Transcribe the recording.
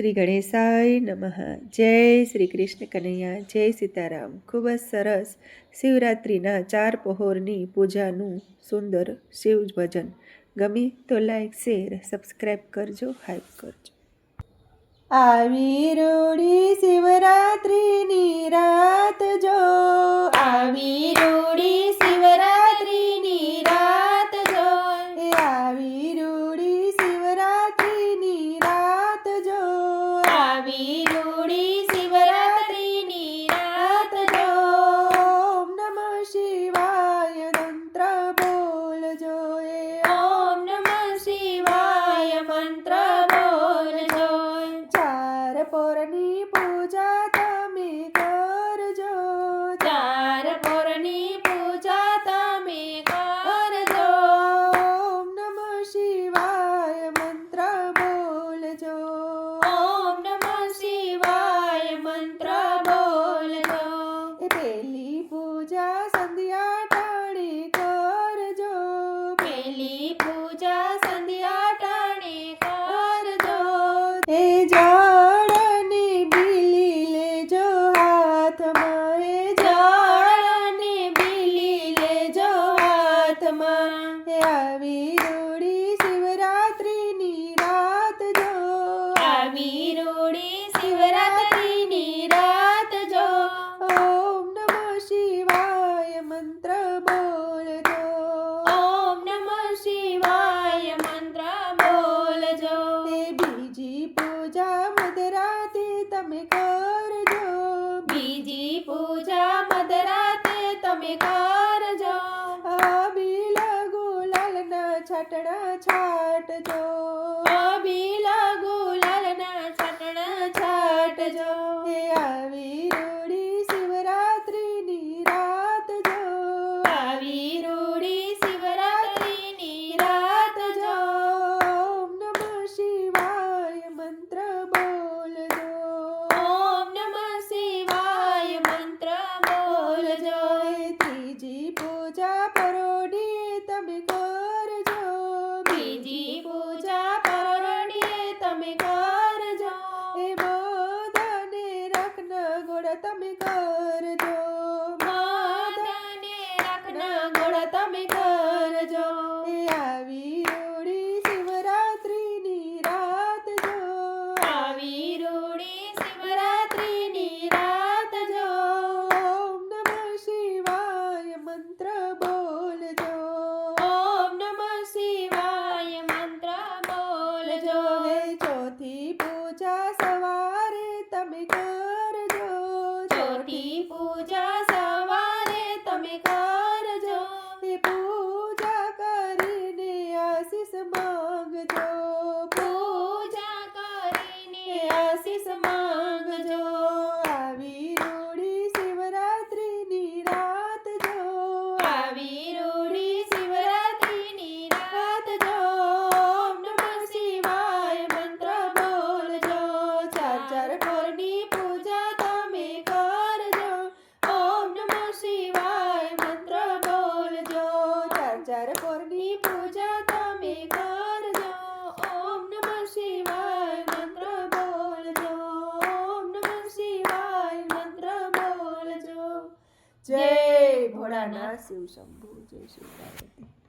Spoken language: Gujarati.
શ્રી ગણેશાય નમઃ. જય શ્રી કૃષ્ણ કનૈયા, જય સીતારામ. ખૂબ જ સરસ શિવરાત્રિના ચાર પહોરની પૂજાનું સુંદર શિવ ભજન. ગમે તો લાઈક શેર સબસ્ક્રાઈબ કરજો હાઈપ કરજો. આવી રૂડી શિવરાત્રિની પોરની પૂજા તમે કરજો. ચાર પોરની પૂજા તમે કરજો. ઓમ નમઃ શિવાય મંત્ર બોલજો. ઓમ નમઃ શિવાય મંત્ર બોલજો. એ પેલી પૂજા સંધ્યા ટાણી કરજો. પેલી પૂજા સંધ્યા ટાણે કરજો એ જળને બીલી લેજો હાથમાં એ જળ અને બીલી લેજો હાથમાં એ આવી રૂડી શિવરાત્રિની રાત જો. આવી રૂડી શિવરાત્રિની રાત જો. ઓમ નમઃ શિવાય મંત્ર બોલજો. ઓમ નમઃ શિવાય મંત્ર બોલજો. તે બીજી પૂજા મધરાતે તમે કરજો બીજી પૂજા મધરાતે તમે કરજો આબીલ છાટણા છાટજો. અબીલ ગુલાલના છટણા છાટજો એ આવી રૂડી શિવરાત્રિની રાત જો આવી રૂડી શિવરાત્રિની રાત જો ઓમ નમઃ શિવાય મંત્ર બોલજો ઓમ નમઃ શિવાય મંત્ર બોલજો એ ત્રીજી પૂજા પરોઢી તમે કરજો બીજી પૂજા પરોડીએ તમે કરજો એ બધાને રાખના ગોળ તમે કરજો માતાને રાખના ગોળ તમે કરજો એ આવી રૂડી શિવરાત્રિની રાત જો આવી રૂડી શિવરાત્રિની રાત જો ઓમ નમઃ શિવાય મંત્ર બોલજો ઓમ નમઃ શિવાય મંત્ર બોલજો હે ચોથી પૂજા સવારે તમે કરજો ચોથી પૂજા સવારે તમે કરજો એ પૂજા કરીને આશીષ માંગજો પૂજા કરીને આશીષ માંગજો આવી રૂડી શિવરાત્રિની રાત જો આવી રૂડી શિવરાત્રિની રાત જો ઓમ નમઃ શિવાય મંત્ર બોલજો ચાર ચાર કોરની પૂજા તમે કરજો ઓમ નમઃ શિવાય મંત્ર બોલજો ચાર કોરની પૂજા તમે કરજો. ઓમ નમઃ શિવાય મંત્ર બોલજો. ઓમ નમઃ શિવાય મંત્ર બોલજો. જય ભોળાનાથ. શિવ શંભુ જય શિવ પાર્વતી.